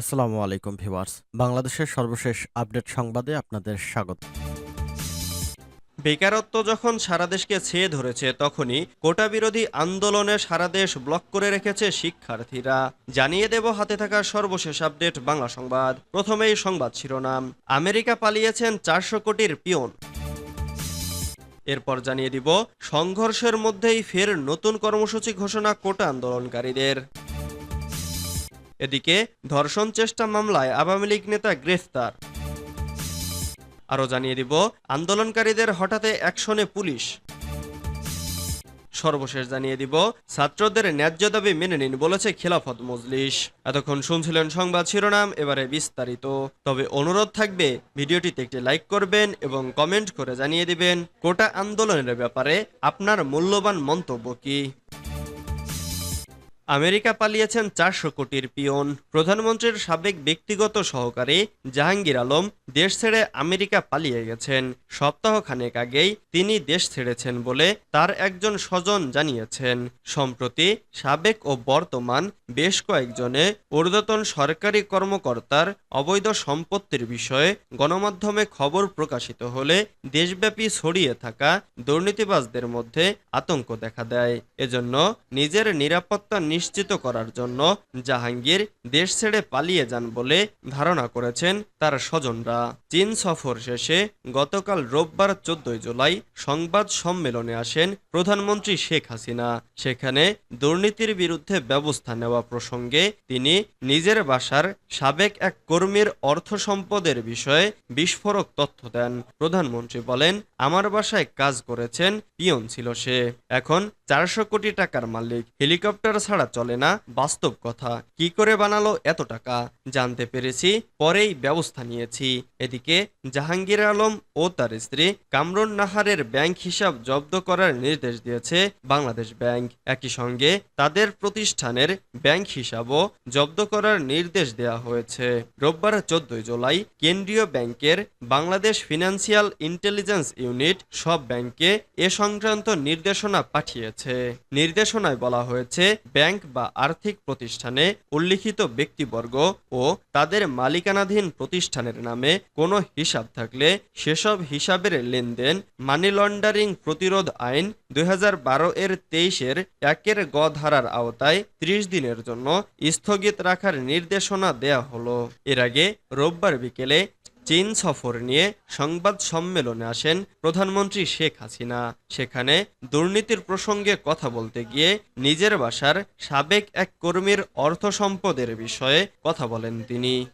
আসসালামু আলাইকুম ভিউয়ার্স। বাংলাদেশের সর্বশেষ আপডেট সংবাদে আপনাদের স্বাগত। বেকারত্ব যখন সারা দেশকে ছেয়ে ধরেছে, তখনই কোটা বিরোধী আন্দোলনে সারা দেশ ব্লক করে রেখেছে শিক্ষার্থীরা। জানিয়ে দেব হাতে থাকা সর্বশেষ আপডেট বাংলা সংবাদ। প্রথমেই সংবাদ শিরোনাম। আমেরিকা পালিয়েছেন চারশো কোটির পিয়ন। এরপর জানিয়ে দিব, সংঘর্ষের মধ্যেই ফের নতুন কর্মসূচি ঘোষণা কোটা আন্দোলনকারীদের। এদিকে ধর্ষণ চেষ্টা মামলায় আওয়ামী লীগ নেতা গ্রেফতার। আরও জানিয়ে দিব, আন্দোলনকারীদের হঠাৎ অ্যাকশনে পুলিশ। সর্বশেষ জানিয়ে দিব, ছাত্রদের ন্যায্য দাবি মেনে নিন বলেছে খেলাফত মজলিস। এতক্ষণ শুনছিলেন সংবাদ শিরোনাম, এবারে বিস্তারিত। তবে অনুরোধ থাকবে, ভিডিওটিতে একটি লাইক করবেন এবং কমেন্ট করে জানিয়ে দিবেন কোটা আন্দোলনের ব্যাপারে আপনার মূল্যবান মন্তব্য কি? আমেরিকা পালিয়েছেন চারশো কোটির পিয়ন। প্রধানমন্ত্রীর সাবেক ব্যক্তিগত সহকারী জাহাঙ্গীর আলম দেশ ছেড়ে আমেরিকা পালিয়ে গেছেন। সপ্তাহখানেক আগেই তিনি দেশ ছেড়েছেন বলে তার একজন স্বজন জানিয়েছেন। সম্প্রতি সাবেক ও বর্তমান বেশ কয়েকজনে ঊর্ধ্বতন সরকারি কর্মকর্তার অবৈধ সম্পত্তির বিষয়ে গণমাধ্যমে খবর প্রকাশিত হলে দেশব্যাপী ছড়িয়ে থাকা দুর্নীতিবাজদের মধ্যে আতঙ্ক দেখা দেয়। এজন্য নিজের নিরাপত্তা নিশ্চিত করার জন্য জাহাঙ্গীর দেশ ছেড়ে পালিয়ে যান বলে ধারণা করেছেন তার স্বজনরা। চীন সফর শেষে গতকাল রোববার চোদ্দই জুলাই সংবাদ সম্মেলনে আসেন প্রধানমন্ত্রী শেখ হাসিনা। সেখানে দুর্নীতির বিরুদ্ধে ব্যবস্থা নেওয়া প্রসঙ্গে তিনি নিজের বাসার সাবেক এক কর্মীর অর্থ সম্পদের বিষয়ে বিস্ফোরক তথ্য দেন। প্রধানমন্ত্রী বলেন, আমার বাসায় কাজ করেছেন, পিয়ন ছিল সে। এখন চারশো কোটি টাকার মালিক হেলিকপ্টার ছাড়া চলে না, বাস্তব কথা। কি করে বানালো এত টাকা? জানতে পেরেছি, পরেই ব্যবস্থা নিয়েছি। এদিকে জাহাঙ্গীর আলম ও তার স্ত্রী কামরুন নাহারের ব্যাংক হিসাব জব্দ করার নির্দেশ দিয়েছে বাংলাদেশ ব্যাংক। একই সঙ্গে তাদের প্রতিষ্ঠানের ব্যাংক হিসাবও জব্দ করার নির্দেশ দেওয়া হয়েছে। রোববার চোদ্দই জুলাই কেন্দ্রীয় ব্যাংকের বাংলাদেশ ফিনান্সিয়াল ইন্টেলিজেন্স ইউনিট সব ব্যাংকে এ সংক্রান্ত নির্দেশনা পাঠিয়েছে। নির্দেশনায় বলা হয়েছে, ব্যাংক বা আর্থিক প্রতিষ্ঠানে উল্লিখিত ব্যক্তিবর্গ ও তাদের মালিকানাধীন প্রতিষ্ঠানের নামে কোনো হিসাব থাকলে সেসব হিসাবের লেনদেন মানি লন্ডারিং প্রতিরোধ আইন দুই হাজার বারো এর তেইশের একের গ ধারার আওতায় ত্রিশ দিনের জন্য স্থগিত রাখার নির্দেশনা দেয়া হলো। এর আগে রোববার বিকেলে চীন সফর নিয়ে সংবাদ সম্মেলনে আসেন প্রধানমন্ত্রী শেখ হাসিনা। সেখানে দুর্নীতির প্রসঙ্গে কথা বলতে গিয়ে নিজের বাসার সাবেক এক কর্মীর অর্থ সম্পদের বিষয়ে কথা বলেন তিনি।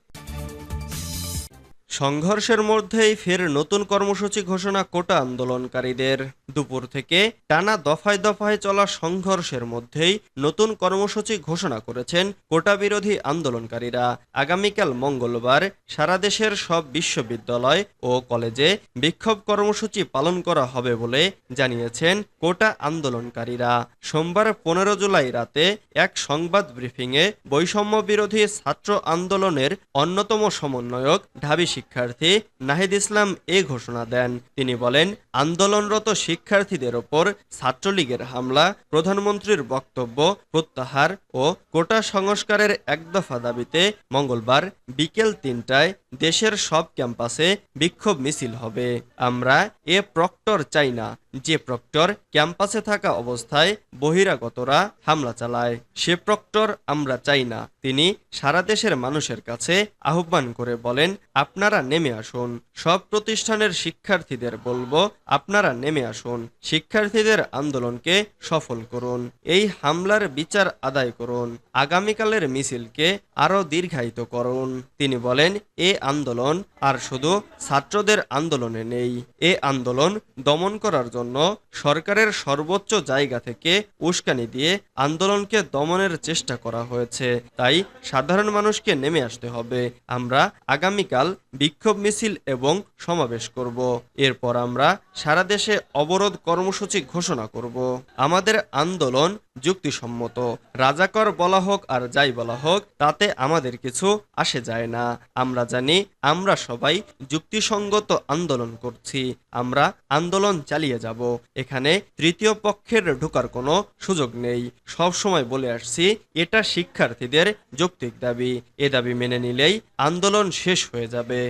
সংঘর্ষের মধ্যেই ফের নতুন কর্মসূচি ঘোষণা কোটা আন্দোলনকারীদের। দুপুর থেকে টানা দফায় দফায় চলা সংঘর্ষের মধ্যেই নতুন কর্মসূচি ঘোষণা করেছেন কোটা বিরোধী আন্দোলনকারীরা। আগামীকাল মঙ্গলবার সারা দেশের সব বিশ্ববিদ্যালয় ও কলেজে বিক্ষোভ কর্মসূচি পালন করা হবে বলে জানিয়েছেন কোটা আন্দোলনকারীরা। সোমবার পনেরো জুলাই রাতে এক সংবাদ ব্রিফিংয়ে বৈষম্য বিরোধী ছাত্র আন্দোলনের অন্যতম সমন্বয়ক ঢাবি শিক্ষার্থী নাহিদ ইসলাম এ ঘোষণা দেন। তিনি বলেন, আন্দোলনরত শিক্ষার্থীদের ওপর ছাত্রলীগের হামলা, প্রধানমন্ত্রীর বক্তব্য প্রত্যাহার ও কোটা সংস্কারের এক দফা দাবিতে মঙ্গলবার বিকেল তিনটায় দেশের সব ক্যাম্পাসে বিক্ষোভ মিছিল হবে। আমরা এ প্রক্টর চাই না। যে প্রক্টর ক্যাম্পাসে থাকা অবস্থায় বহিরাগতরা হামলা চালায়, সে প্রক্টর আমরা চাই না। তিনি সারা দেশের মানুষের কাছে আহ্বান করে বলেন, আপনারা নেমে আসুন। সব প্রতিষ্ঠানের শিক্ষার্থীদের বলব, আপনারা নেমে আসুন। শিক্ষার্থীদের আন্দোলনকে সফল করুন। এই হামলার বিচার আদায় করুন। আগামীকালের মিছিলকে আরও দীর্ঘায়িত করুন। তিনি বলেন, এ আন্দোলন, আর শুধু ছাত্রদের আন্দোলনে নেই। এ আন্দোলন দমন করার জন্য সরকারের সর্বোচ্চ জায়গা থেকে উস্কানি দিয়ে আন্দোলনকে দমনের চেষ্টা করা হয়েছে। তাই সাধারণ মানুষকে নেমে আসতে হবে। আমরা আগামীকাল বিক্ষোভ মিছিল এবং সমাবেশ করব। এরপর আমরা সারা দেশে অবরোধ কর্মসূচি ঘোষণা করব। আমাদের আন্দোলন যুক্তিসম্মত। রাজাকর বলা হোক আর যাই বলা হোক, তাতে আমাদের কিছু আসে যায় না। আমরা জানি, আমরা সবাই যুক্তিসঙ্গত আন্দোলন করছি। আমরা আন্দোলন চালিয়ে যাব। এখানে তৃতীয় পক্ষের ঢোকার কোনো সুযোগ নেই। সব সময় বলে আসছি, এটা শিক্ষার্থীদের যৌক্তিক দাবি। এ দাবি মেনে নিলেই আন্দোলন শেষ হয়ে যাবে।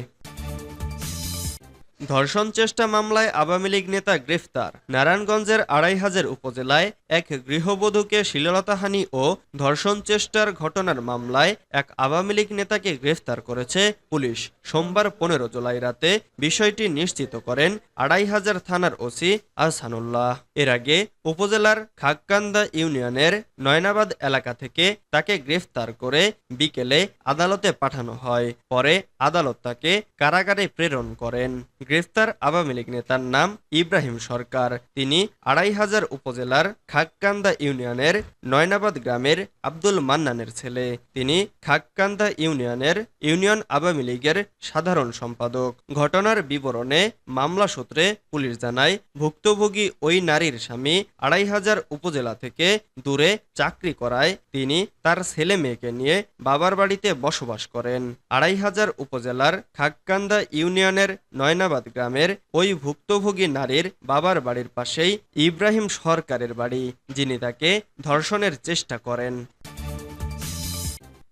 ধর্ষণ চেষ্টা মামলায় আওয়ামী লীগ নেতা গ্রেফতার। নারায়ণগঞ্জের আড়াইহাজার উপজেলায় এক গৃহবধূকে শ্লীলতাহানি ও ধর্ষণ চেষ্টার ঘটনার মামলায় এক আওয়ামী লীগ নেতাকে গ্রেফতার করেছে পুলিশ। সোমবার পনেরো জুলাই রাতে বিষয়টি নিশ্চিত করেন আড়াইহাজার থানার ওসি আহসানুল্লাহ। এর আগে উপজেলার খাগকান্দা ইউনিয়নের নয়নাবাদ এলাকা থেকে তাকে গ্রেফতার করে বিকেলে আদালতে পাঠানো হয়। পরে আদালত তাকে কারাগারে প্রেরণ করেন। গ্রেফতার আওয়ামী লীগ নেতার নাম ইব্রাহিম সরকার। তিনি আড়াই হাজার উপজেলার খাগকান্দা ইউনিয়নের নয়নাবাদ গ্রামের আব্দুল মান্নানের ছেলে। তিনি খাগকান্দা ইউনিয়নের ইউনিয়ন আওয়ামী লীগের সাধারণ সম্পাদক। ঘটনার বিবরণে মামলা সূত্রে পুলিশ জানায়, ভুক্তভোগী ওই নারীর স্বামী আড়াই হাজার উপজেলা থেকে দূরে চাকরি করায় তিনি তার ছেলে মেয়েকে নিয়ে বাবার বাড়িতে বসবাস করেন। আড়াই হাজার উপজেলার খাগকান্দা ইউনিয়নের নয়নাবাদ গ্রামের ওই ভুক্তভোগী নারীর বাবার বাড়ির পাশেই ইব্রাহিম সরকারের বাড়ি, যিনি তাকে ধর্ষণের চেষ্টা করেন।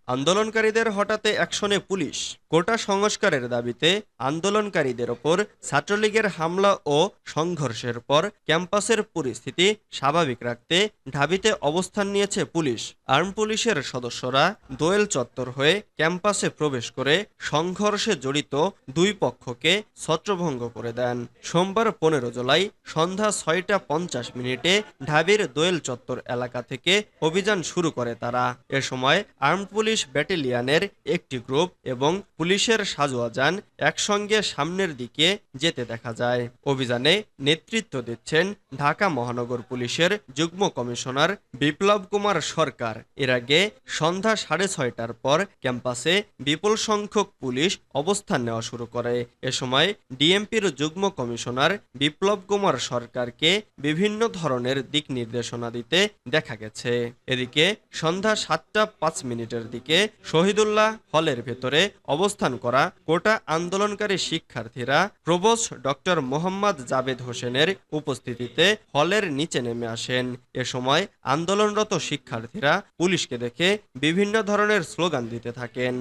আন্দোলনকারীদের হঠাতে অ্যাকশনে পুলিশ। কোটা সংস্কারের দাবিতে আন্দোলনকারীদের ওপর ছাত্রলীগের হামলা ও সংঘর্ষের পর ক্যাম্পাসের পরিস্থিতি স্বাভাবিক রাখতে ঢাবিতে অবস্থান নিয়েছে পুলিশ। আর্ম পুলিশের সদস্যরা দোয়েল চত্বর হয়ে ক্যাম্পাসে প্রবেশ করে সংঘর্ষে জড়িত দুই পক্ষকে ছত্রভঙ্গ করে দেন। সোমবার পনেরো জুলাই সন্ধ্যা ছয়টা পঞ্চাশ মিনিটে ঢাবির দোয়েল চত্বর এলাকা থেকে অভিযান শুরু করে তারা। এ সময় আর্ম পুলিশ ব্যাটালিয়নের একটি গ্রুপ এবং পুলিশের সাজোয়া যান একসঙ্গে সামনের দিকে যেতে দেখা যায়। অভিযানে নেতৃত্ব দিচ্ছেন ঢাকা মহানগর পুলিশের যুগ্ম কমিশনার বিপ্লব কুমার সরকার। এর আগে সন্ধ্যা সাড়ে ছয়টার পর ক্যাম্পাসে বিপুল সংখ্যক পুলিশ অবস্থান নেওয়া শুরু করে। এ সময় ডিএমপির যুগ্ম কমিশনার বিপ্লব কুমার সরকারকে বিভিন্ন ধরনের দিক নির্দেশনা দিতে দেখা গেছে। এদিকে সন্ধ্যা সাতটা পাঁচ মিনিটের দিকে শহীদুল্লাহ হলের ভেতরে অবস্থান করা কোটা আন্দোলনকারী শিক্ষার্থীরা প্রবোস ডক্টর মোহাম্মদ জাবেদ হোসেনের উপস্থিতিতে হলের নিচে নেমে আসেন। এ সময় আন্দোলনরত শিক্ষার্থীরা পুলিশকে দেখে বিভিন্ন ধরনের স্লোগান দিতে থাকেন।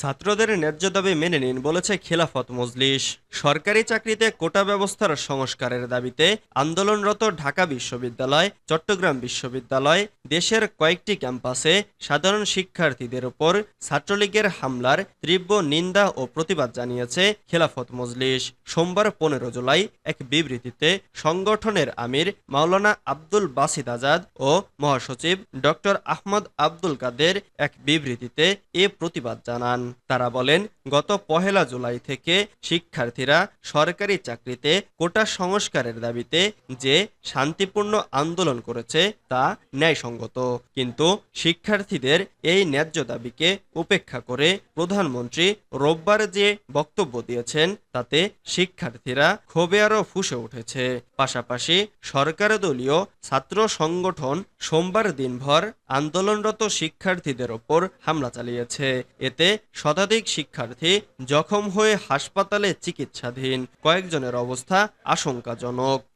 ছাত্রদের ন্যায্য দাবি মেনে নিন বলেছে খেলাফত মজলিস। সরকারি চাকরিতে কোটা ব্যবস্থার সংস্কারের দাবিতে আন্দোলনরত ঢাকা বিশ্ববিদ্যালয়, চট্টগ্রাম বিশ্ববিদ্যালয়, দেশের কয়েকটি ক্যাম্পাসে সাধারণ শিক্ষার্থীদের ওপর ছাত্রলীগের হামলার তীব্র নিন্দা ও প্রতিবাদ জানিয়েছে খেলাফত মজলিস। সোমবার পনেরো জুলাই এক বিবৃতিতে সংগঠনের আমির মাওলানা আব্দুল বাসিদ আজাদ ও মহাসচিব ডক্টর আহমদ আব্দুল কাদের এক বিবৃতিতে এ প্রতিবাদ জানান। তারা বলেন, গত পহেলা জুলাই থেকে শিক্ষার্থীরা সরকারি চাকরিতে কোটা সংস্কারের দাবিতে যে শান্তিপূর্ণ আন্দোলন করেছে তা ন্যায়সঙ্গত। কিন্তু শিক্ষার্থীদের এই ন্যায্য দাবিকে উপেক্ষা করে প্রধানমন্ত্রী রোববার যে বক্তব্য দিয়েছেন তাতে শিক্ষার্থীরা ক্ষোভে আরও ফুসে উঠেছে। পাশাপাশি সরকার দলীয় ছাত্র সংগঠন সোমবার দিনভর আন্দোলনরত শিক্ষার্থীদের ওপর হামলা চালিয়েছে। এতে শতাধিক শিক্ষার্থী জখম হয়ে হাসপাতালে চিকিৎসাধীন। কয়েকজনের অবস্থা আশঙ্কাজনক।